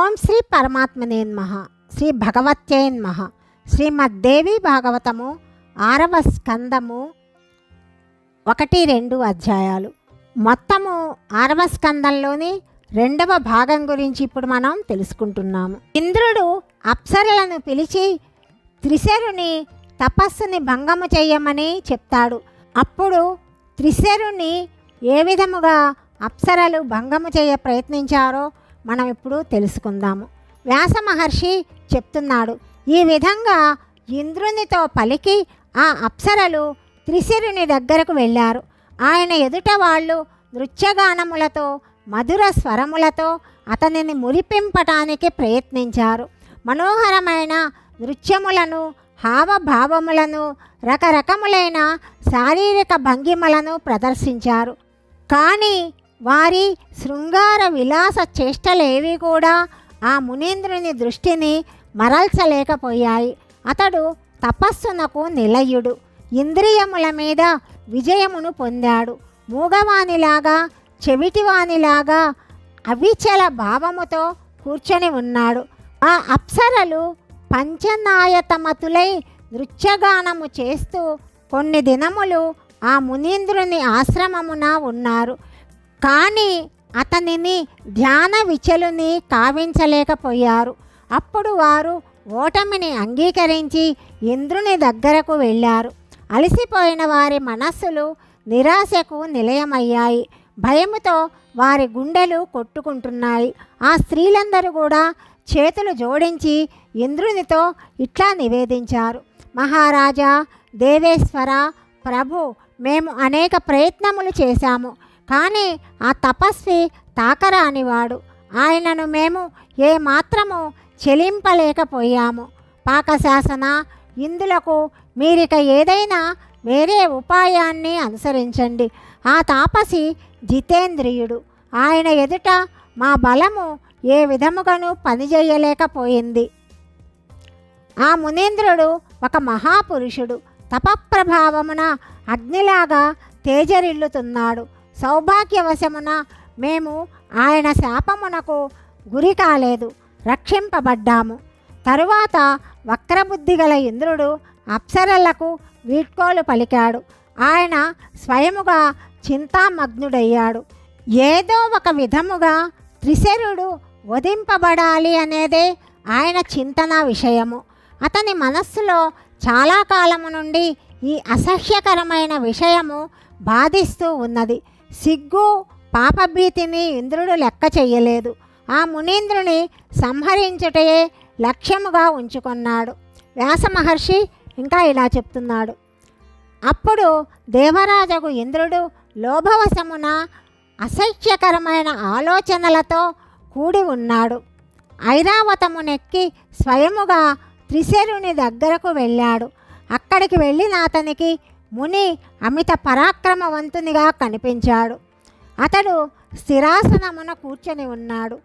ఓం శ్రీ పరమాత్మనేన్మహ శ్రీ భగవత్యేన్మహ శ్రీమద్దేవి భాగవతము ఆరవ స్కందము ఒకటి రెండు అధ్యాయాలు. మొత్తము ఆరవ స్కందంలోని రెండవ భాగం గురించి ఇప్పుడు మనం తెలుసుకుంటున్నాము. ఇంద్రుడు అప్సరలను పిలిచి త్రిశరుని తపస్సుని భంగము చేయమని చెప్తాడు. అప్పుడు త్రిశరుని ఏ విధముగా అప్సరలు భంగము చేయ ప్రయత్నించారో మనం ఇప్పుడు తెలుసుకుందాము. వ్యాస మహర్షి చెప్తున్నాడు ఈ విధంగా ఇంద్రునితో పలికి ఆ అప్సరలు త్రిశిరుని దగ్గరకు వెళ్ళారు. ఆయన ఎదుట వాళ్ళు నృత్యగానములతో మధుర స్వరములతో అతనిని మురిపింపటానికి ప్రయత్నించారు. మనోహరమైన నృత్యములను హావభావములను రకరకములైన శారీరక భంగిమలను ప్రదర్శించారు. కానీ వారి శృంగార విలాస చేష్టలేవి కూడా ఆ మునీంద్రుని దృష్టిని మరల్చలేకపోయాయి. అతడు తపస్సునకు నిలయుడు. ఇంద్రియముల మీద విజయమును పొందాడు. మూగవానిలాగా చెవిటివానిలాగా అవిచల భావముతో కూర్చొని ఉన్నాడు. ఆ అప్సరలు పంచనాయతమతులై నృత్యగానము చేస్తూ కొన్ని దినములు ఆ మునీంద్రుని ఆశ్రమమున ఉన్నారు. కానీ అతనిని ధ్యాన విచలుని కావించలేకపోయారు. అప్పుడు వారు ఓటమిని అంగీకరించి ఇంద్రుని దగ్గరకు వెళ్ళారు. అలసిపోయిన వారి మనస్సులు నిరాశకు నిలయమయ్యాయి. భయముతో వారి గుండెలు కొట్టుకుంటున్నాయి. ఆ స్త్రీలందరూ కూడా చేతులు జోడించి ఇంద్రునితో ఇట్లా నివేదించారు. మహారాజా దేవేశ్వర ప్రభు మేము అనేక ప్రయత్నములు చేశాము. కానీ ఆ తపస్వి తాకరానివాడు. ఆయనను మేము ఏ మాత్రము చెలింపలేకపోయాము. పాకశాసన ఇందులకు మీరిక ఏదైనా వేరే ఉపాయాన్ని అనుసరించండి. ఆ తాపసి జితేంద్రియుడు. ఆయన ఎదుట మా బలము ఏ విధముగాను పనిచేయలేకపోయింది. ఆ మునీంద్రుడు ఒక మహాపురుషుడు. తపప్రభావమున అగ్నిలాగా తేజరిల్లుతున్నాడు. సౌభాగ్యవశమున మేము ఆయన శాపమునకు గురి కాలేదు రక్షింపబడ్డాము. తరువాత వక్రబుద్ధి గల ఇంద్రుడు అప్సరలకు వీడ్కోలు పలికాడు. ఆయన స్వయముగా చింతామగ్నుడయ్యాడు. ఏదో ఒక విధముగా త్రిశరుడు వధింపబడాలి అనేదే ఆయన చింతన విషయము. అతని మనస్సులో చాలా కాలము నుండి ఈ అసహ్యకరమైన విషయము బాధిస్తూ ఉన్నది. సిగ్గు పాపభీతిని ఇంద్రుడు లెక్క చెయ్యలేదు ఆ మునీంద్రుని సంహరించుటయే లక్ష్యముగా ఉంచుకున్నాడు. వ్యాస మహర్షి ఇంకా ఇలా చెప్తున్నాడు. అప్పుడు దేవరాజకు ఇంద్రుడు లోభవశమున అసహ్యకరమైన ఆలోచనలతో కూడి ఉన్నాడు. ఐరావతమునెక్కి స్వయముగా త్రిశరుని దగ్గరకు వెళ్ళాడు. అక్కడికి వెళ్ళిన అతనికి ముని అమిత పరాక్రమవంతునిగా కనిపించాడు. అతడు స్థిరాసనమున కూర్చొని ఉన్నాడు.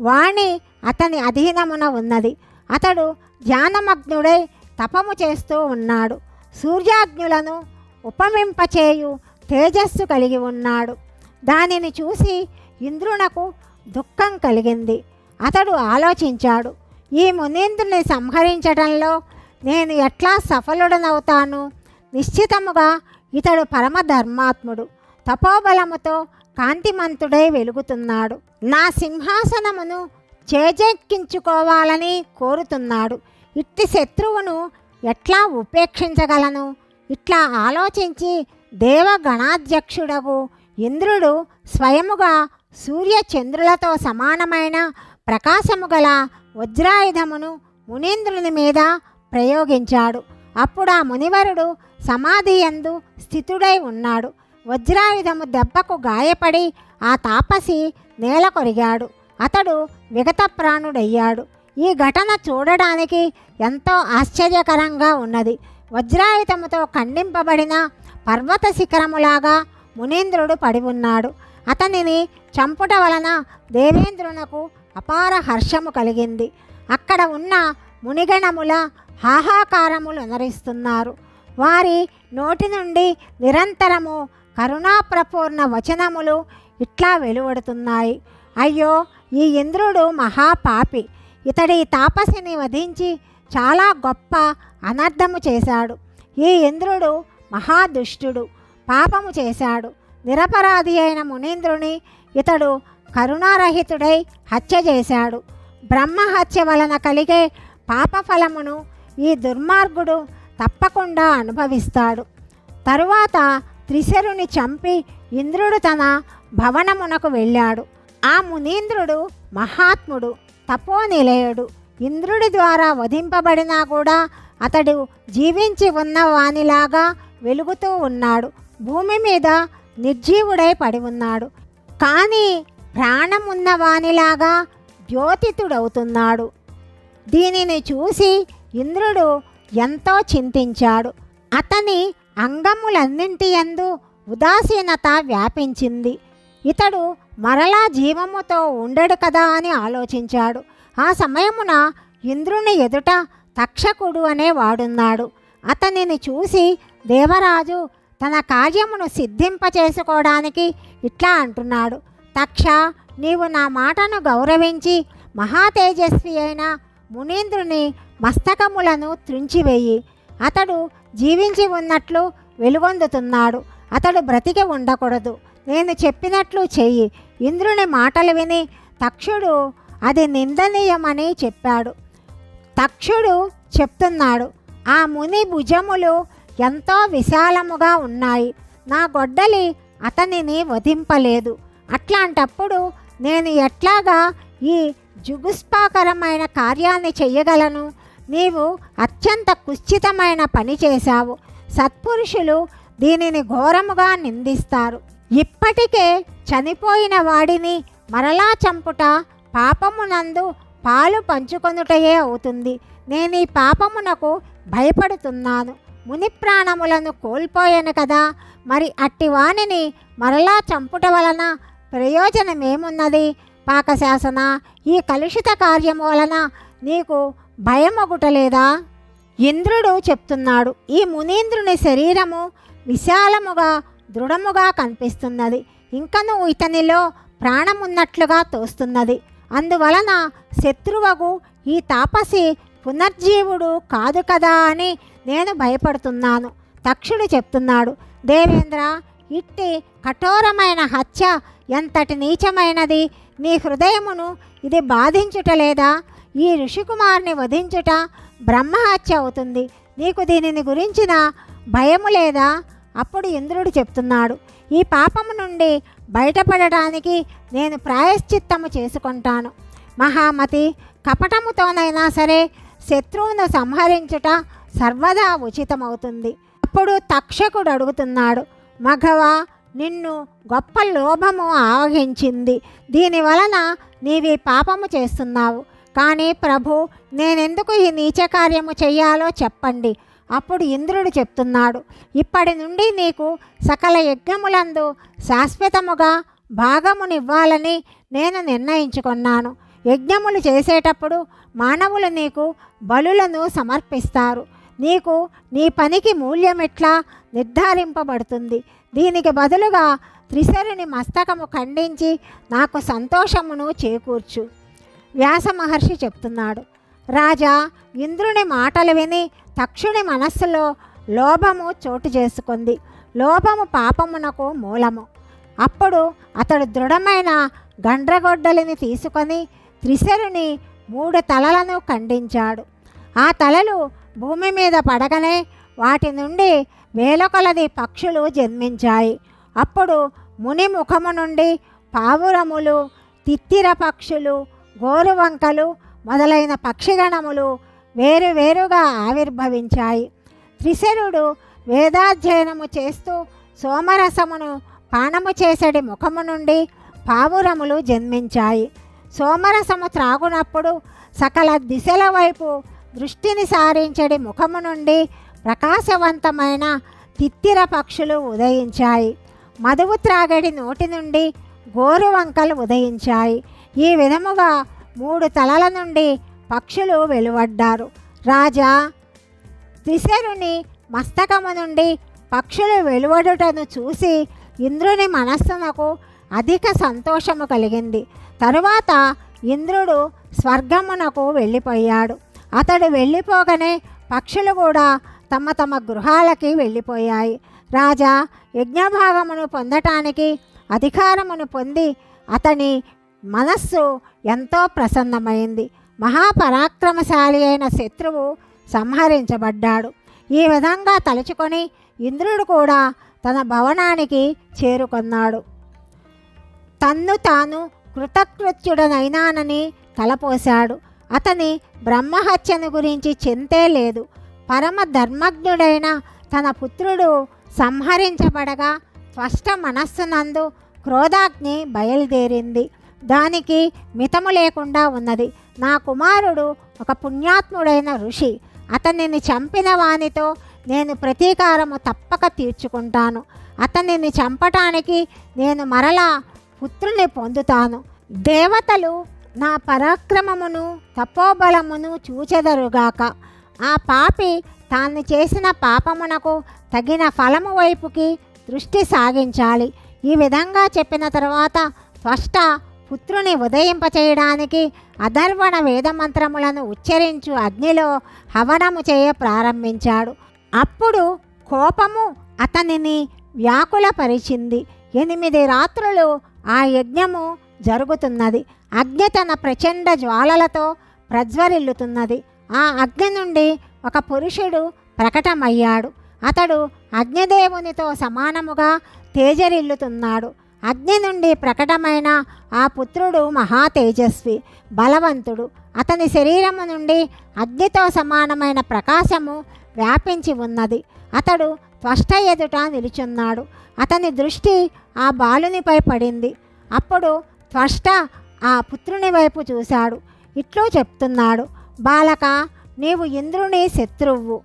వాణి అతని అధీనమున ఉన్నది. అతడు ధ్యానమగ్నుడై తపము చేస్తూ ఉన్నాడు. సూర్యాగ్నులను ఉపమింపచేయు తేజస్సు కలిగి ఉన్నాడు. దానిని చూసి ఇంద్రునకు దుఃఖం కలిగింది. అతడు ఆలోచించాడు ఈ మునీంద్రుని సంహరించడంలో నేను ఎట్లా సఫలుడనవుతాను? నిశ్చితముగా ఇతడు పరమ ధర్మాత్ముడు తపోబలముతో కాంతిమంతుడై వెలుగుతున్నాడు. నా సింహాసనమును చేజెక్కించుకోవాలని కోరుతున్నాడు. ఇట్టి శత్రువును ఎట్లా ఉపేక్షించగలను? ఇట్లా ఆలోచించి దేవగణాధ్యక్షుడగు ఇంద్రుడు స్వయముగా సూర్యచంద్రులతో సమానమైన ప్రకాశము గల వజ్రాయుధమును మునీంద్రుని మీద ప్రయోగించాడు. అప్పుడు ఆ మునివరుడు సమాధి యందు స్థితుడై ఉన్నాడు. వజ్రాయుధము దెబ్బకు గాయపడి ఆ తాపసి నేల కొరిగాడు. అతడు విగత ప్రాణుడయ్యాడు. ఈ ఘటన చూడడానికి ఎంతో ఆశ్చర్యకరంగా ఉన్నది. వజ్రాయుధముతో ఖండింపబడిన పర్వత శిఖరములాగా మునీంద్రుడు పడి ఉన్నాడు. అతనిని చంపుట వలన దేవేంద్రునకు అపార హర్షము కలిగింది. అక్కడ ఉన్న మునిగణముల హాహాకారములు అనరిస్తున్నారు వారి నోటి నుండి నిరంతరము కరుణాప్రపూర్ణ వచనములు ఇట్లా వెలువడుతున్నాయి. అయ్యో ఈ ఇంద్రుడు మహాపాపి. ఇతడి తాపసిని వధించి చాలా గొప్ప అనర్థము చేశాడు. ఈ ఇంద్రుడు మహాదుష్టుడు. పాపము చేశాడు. నిరపరాధి అయిన మునీంద్రుని ఇతడు కరుణారహితుడై హత్య చేశాడు. బ్రహ్మహత్య వలన కలిగే పాపఫలమును ఈ దుర్మార్గుడు తప్పకుండా అనుభవిస్తాడు. తరువాత త్రిశరుని చంపి ఇంద్రుడు తన భవనమునకు వెళ్ళాడు. ఆ మునీంద్రుడు మహాత్ముడు తపోనిలయుడు. ఇంద్రుడి ద్వారా వధింపబడినా కూడా అతడు జీవించి ఉన్న వానిలాగా వెలుగుతూ ఉన్నాడు. భూమి మీద నిర్జీవుడై పడి ఉన్నాడు. కానీ ప్రాణమున్న వానిలాగా ద్యోతితుడవుతున్నాడు. దీనిని చూసి ఇంద్రుడు ఎంతో చింతించాడు. అతని అంగములన్నింటి యందు ఉదాసీనత వ్యాపించింది. ఇతడు మరలా జీవముతో ఉండడు కదా అని ఆలోచించాడు. ఆ సమయమున ఇంద్రుని ఎదుట తక్షకుడు అనే వాడున్నాడు. అతనిని చూసి దేవరాజు తన కార్యమును సిద్ధింపచేసుకోవడానికి ఇట్లా అంటున్నాడు. తక్ష నీవు నా మాటను గౌరవించి మహాతేజస్వి అయిన మునీంద్రుని మస్తకములను త్రుంచివేయి. అతడు జీవించి ఉన్నట్లు వెలుగొందుతున్నాడు. అతడు బ్రతికి ఉండకూడదు. నేను చెప్పినట్లు చెయ్యి. ఇంద్రుని మాటలు విని తక్షుడు అది నిందనీయమని చెప్పాడు. తక్షుడు చెప్తున్నాడు ఆ ముని భుజములు ఎంతో విశాలముగా ఉన్నాయి. నా గొడ్డలి అతనిని వధింపలేదు. అట్లాంటప్పుడు నేను ఎట్లాగా ఈ జుగుస్పాకరమైన కార్యాన్ని చెయ్యగలను. నీవు అత్యంత కుశ్చితమైన పని చేశావు. సత్పురుషులు దీనిని ఘోరముగా నిందిస్తారు. ఇప్పటికే చనిపోయిన వాడిని మరలా చంపుట పాపమునందు పాలు పంచుకొనుటయే అవుతుంది. నేను ఈ పాపమునకు భయపడుతున్నాను. ముని ప్రాణములను కోల్పోయాను కదా. మరి అట్టి వాణిని మరలా చంపుట వలన ప్రయోజనమేమున్నది? పాకశాసన ఈ కలుషిత కార్యము వలన నీకు భయమగుటలేదా? ఇంద్రుడు చెప్తున్నాడు ఈ మునీంద్రుని శరీరము విశాలముగా దృఢముగా కనిపిస్తున్నది. ఇంకను ఇతనిలో ప్రాణమున్నట్లుగా తోస్తున్నది. అందువలన శత్రువగు ఈ తాపసి పునర్జీవుడు కాదు కదా అని నేను భయపడుతున్నాను. తక్షుడు చెప్తున్నాడు దేవేంద్ర ఇట్టి కఠోరమైన హత్య ఎంతటి నీచమైనది? నీ హృదయమును ఇది బాధించుట లేదా? ఈ ఋషికుమార్ని వధించుట బ్రహ్మహత్య అవుతుంది. నీకు దీనిని గురించిన భయము లేదా? అప్పుడు ఇంద్రుడు చెప్తున్నాడు ఈ పాపము నుండి బయటపడడానికి నేను ప్రాయశ్చిత్తము చేసుకుంటాను. మహామతి కపటముతోనైనా సరే శత్రువును సంహరించుట సర్వదా ఉచితమవుతుంది. అప్పుడు తక్షకుడు అడుగుతున్నాడు మఘవా నిన్ను గొప్ప లోభము ఆవహించింది. దీని వలన నీవి పాపము చేస్తున్నావు. కానీ ప్రభు నేనెందుకు ఈ నీచ కార్యము చెయ్యాలో చెప్పండి. అప్పుడు ఇంద్రుడు చెప్తున్నాడు. ఇప్పటి నుండి నీకు సకల యజ్ఞములందు శాశ్వతముగా భాగమునివ్వాలని నేను నిర్ణయించుకున్నాను. యజ్ఞములు చేసేటప్పుడు మానవులు నీకు బలులను సమర్పిస్తారు. నీకు నీ పనికి మూల్యం ఎట్లా నిర్ధారింపబడుతుంది. దీనికి బదులుగా త్రిశరుని మస్తకము ఖండించి నాకు సంతోషమును చేకూర్చు. వ్యాస మహర్షి చెప్తున్నాడు రాజా ఇంద్రుని మాటలు విని తక్షుని మనస్సులో లోభము చోటు చేసుకుంది. లోభము పాపమునకు మూలము. అప్పుడు అతడు దృఢమైన గండ్రగొడ్డలిని తీసుకొని త్రిశరుని మూడు తలలను ఖండించాడు. ఆ తలలు భూమి మీద పడగనే వాటి నుండి వేల కొలది పక్షులు జన్మించాయి. అప్పుడు ముని ముఖము నుండి పావురములు తిత్తిర పక్షులు గోరువంకలు మొదలైన పక్షిగణములు వేరువేరుగా ఆవిర్భవించాయి. త్రిశరుడు వేదాధ్యయనము చేస్తూ సోమరసమును పానము చేసడి ముఖము నుండి పావురములు జన్మించాయి. సోమరసము త్రాగునప్పుడు సకల దిశల వైపు దృష్టిని సారించడి ముఖము నుండి ప్రకాశవంతమైన తిత్తిర పక్షులు ఉదయించాయి. మధువు త్రాగడి నోటి నుండి గోరువంకలు ఉదయించాయి. ఈ విధముగా మూడు తలల నుండి పక్షులు వెలువడ్డారు. రాజా త్రిశరుని మస్తకము నుండి పక్షులు వెలువడుటను చూసి ఇంద్రుని మనస్సునకు అధిక సంతోషము కలిగింది. తరువాత ఇంద్రుడు స్వర్గమునకు వెళ్ళిపోయాడు. అతడు వెళ్ళిపోగానే పక్షులు కూడా తమ తమ గృహాలకి వెళ్ళిపోయాయి. రాజా యజ్ఞభాగమును పొందటానికి అధికారమును పొంది అతని మనస్సు ఎంతో ప్రసన్నమైంది. మహాపరాక్రమశాలి అయిన శత్రువు సంహరించబడ్డాడు. ఈ విధంగా తలుచుకొని ఇంద్రుడు కూడా తన భవనానికి చేరుకున్నాడు. తన్ను తాను కృతకృత్యుడనైనానని తలపోశాడు. అతని బ్రహ్మహత్యను గురించి చింతే లేదు. పరమ ధర్మజ్ఞుడైన తన పుత్రుడు సంహరించబడగా స్పష్ట మనస్సునందు క్రోధాగ్ని బయలుదేరింది. దానికి మితము లేకుండా ఉన్నది. నా కుమారుడు ఒక పుణ్యాత్ముడైన ఋషి. అతనిని చంపిన వానితో నేను ప్రతీకారము తప్పక తీర్చుకుంటాను. అతనిని చంపటానికి నేను మరలా పుత్రుని పొందుతాను. దేవతలు నా పరాక్రమమును తపోబలమును చూచెదరుగాక. ఆ పాపి తాను చేసిన పాపమునకు తగిన ఫలము వైపుకి దృష్టి సాగించాలి. ఈ విధంగా చెప్పిన తర్వాత స్పష్ట పుత్రుని ఉదయింపచేయడానికి అధర్వణ వేదమంత్రములను ఉచ్చరించు అగ్నిలో హవనము చేయ ప్రారంభించాడు. అప్పుడు కోపము అతనిని వ్యాకులపరిచింది. ఎనిమిది రాత్రులు ఆ యజ్ఞము జరుగుతున్నది. అగ్ని తన ప్రచండ జ్వాలలతో ప్రజ్వరిల్లుతున్నది. ఆ అగ్ని నుండి ఒక పురుషుడు ప్రకటమయ్యాడు. అతడు అగ్నిదేవునితో సమానముగా తేజరిల్లుతున్నాడు. అగ్ని నుండి ప్రకటమైన ఆ పుత్రుడు మహా తేజస్వి బలవంతుడు. అతని శరీరము నుండి అగ్నితో సమానమైన ప్రకాశము వ్యాపించి ఉన్నది. అతడు త్వష్ట ఎదుట నిలుచున్నాడు. అతని దృష్టి ఆ బాలునిపై పడింది. అప్పుడు త్వష్ట ఆ పుత్రుని వైపు చూశాడు. ఇట్లు చెప్తున్నాడు. బాలక నీవు ఇంద్రుని శత్రువు.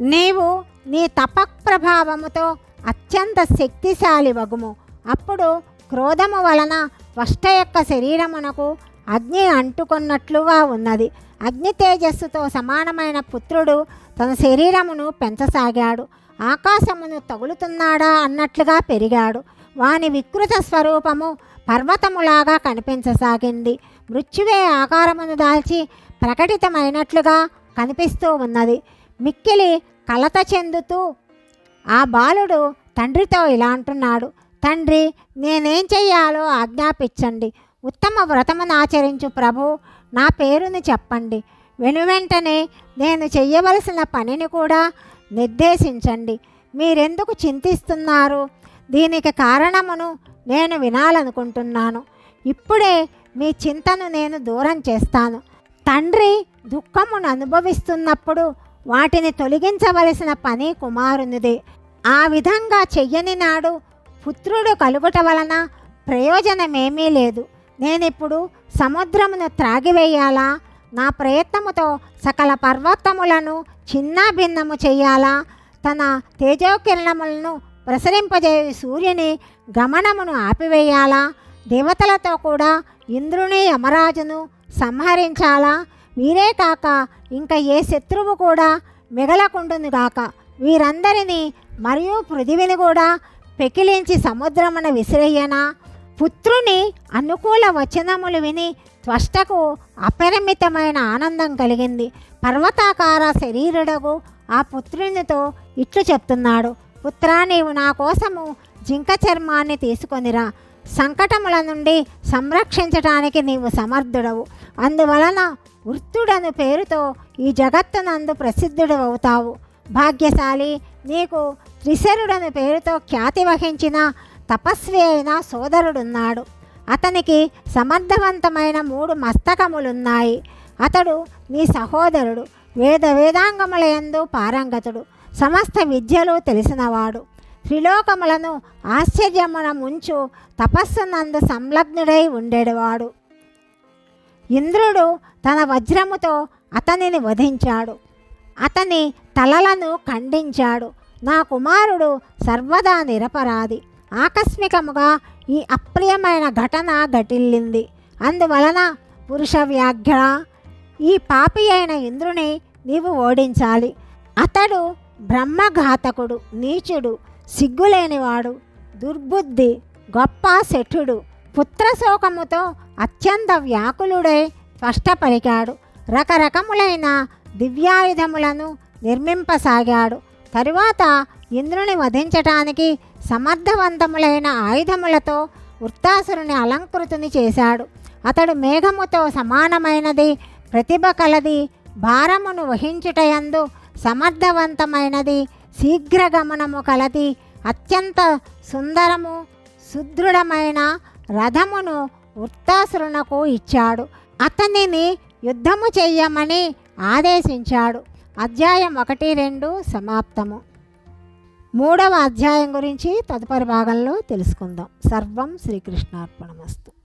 నీవు నీ తపఃప్రభావముతో అత్యంత శక్తిశాలి వగుము అప్పుడు క్రోధము వలన వష్ట యొక్క శరీరమునకు అగ్ని అంటుకున్నట్లుగా ఉన్నది. అగ్ని తేజస్సుతో సమానమైన పుత్రుడు తన శరీరమును పెంచసాగాడు. ఆకాశమును తగులుతున్నాడా అన్నట్లుగా పెరిగాడు. వాని వికృత స్వరూపము పర్వతములాగా కనిపించసాగింది. మృత్యువే ఆకారమును దాల్చి ప్రకటితమైనట్లుగా కనిపిస్తూ ఉన్నది. మిక్కిలి కలత చెందుతూ ఆ బాలుడు తండ్రితో ఇలా అంటున్నాడు తండ్రి నేనేం చెయ్యాలో ఆజ్ఞాపించండి. ఉత్తమ వ్రతమును ఆచరించు ప్రభు నా పేరును చెప్పండి. వెనువెంటనే నేను చెయ్యవలసిన పనిని కూడా నిర్దేశించండి. మీరెందుకు చింతిస్తున్నారు? దీనికి కారణమును నేను వినాలనుకుంటున్నాను. ఇప్పుడే మీ చింతను నేను దూరం చేస్తాను. తండ్రి దుఃఖమును అనుభవిస్తున్నప్పుడు వాటిని తొలగించవలసిన పని కుమారునిదే. ఆ విధంగా చెయ్యని నాడు పుత్రుడు కలుగుట వలన ప్రయోజనమేమీ లేదు. నేనిప్పుడు సముద్రమును త్రాగివేయాలా? నా ప్రయత్నముతో సకల పర్వతములను చిన్నాభిన్నము చెయ్యాలా? తన తేజోకిరణములను ప్రసరింపజే సూర్యుని గమనమును ఆపివేయాలా? దేవతలతో కూడా ఇంద్రుని యమరాజును సంహరించాలా? వీరే కాక ఇంకా ఏ శత్రువు కూడా మిగలకుండును గాక. వీరందరినీ మరియు పృథివిని కూడా పెకిలించి సముద్రమున విసిరేయనా? పుత్రుని అనుకూల వచనములు విని త్వష్టకు అపరిమితమైన ఆనందం కలిగింది. పర్వతాకార శరీరుడకు ఆ పుత్రునితో ఇట్లు చెప్తున్నాడు. పుత్రా నీవు నా కోసము జింక చర్మాన్ని తీసుకొనిరా. సంకటముల నుండి సంరక్షించటానికి నీవు సమర్థుడవు. అందువలన వృత్తుడను పేరుతో ఈ జగత్తునందు ప్రసిద్ధుడు అవుతావు. భాగ్యశాలి నీకు త్రిశరుడను పేరుతో ఖ్యాతి వహించిన తపస్వి అయిన సోదరుడున్నాడు. అతనికి సమర్థవంతమైన మూడు మస్తకములున్నాయి. అతడు నీ సహోదరుడు వేద వేదాంగములయందు పారంగతుడు సమస్త విద్యలు తెలిసినవాడు. త్రిలోకములను ఆశ్చర్యమున ముంచు తపస్సునందు సంలగ్నుడై ఉండేవాడు ఇంద్రుడు తన వజ్రముతో అతనిని వధించాడు. అతని తలలను ఖండించాడు. నా కుమారుడు సర్వదా నిరపరాధి. ఆకస్మికముగా ఈ అప్రియమైన ఘటన ఘటిల్లింది. అందువలన పురుష వ్యాఘ్ర ఈ పాపి అయిన ఇంద్రుని నీవు ఓడించాలి. అతడు బ్రహ్మఘాతకుడు నీచుడు. సిగ్గులేనివాడు దుర్బుద్ధి గొప్ప శఠుడు పుత్రశోకముతో అత్యంత వ్యాకులుడై స్పష్టపలికాడు. రకరకములైన దివ్యాయుధములను నిర్మింపసాగాడు. తరువాత ఇంద్రుని వధించటానికి సమర్థవంతములైన ఆయుధములతో వృత్తాసురుని అలంకృతుని చేశాడు. అతడు మేఘముతో సమానమైనది ప్రతిభ కలది భారమును వహించుటయందు సమర్థవంతమైనది శీఘ్రగమనము కలది. అత్యంత సుందరము సుదృఢమైన రథమును వృత్తాసురునకు ఇచ్చాడు. అతనిని యుద్ధము చెయ్యమని ఆదేశించాడు. అధ్యాయం ఒకటి రెండు సమాప్తము. మూడవ అధ్యాయం గురించి తదుపరి భాగంలో తెలుసుకుందాం. సర్వం శ్రీకృష్ణార్పణమస్తు.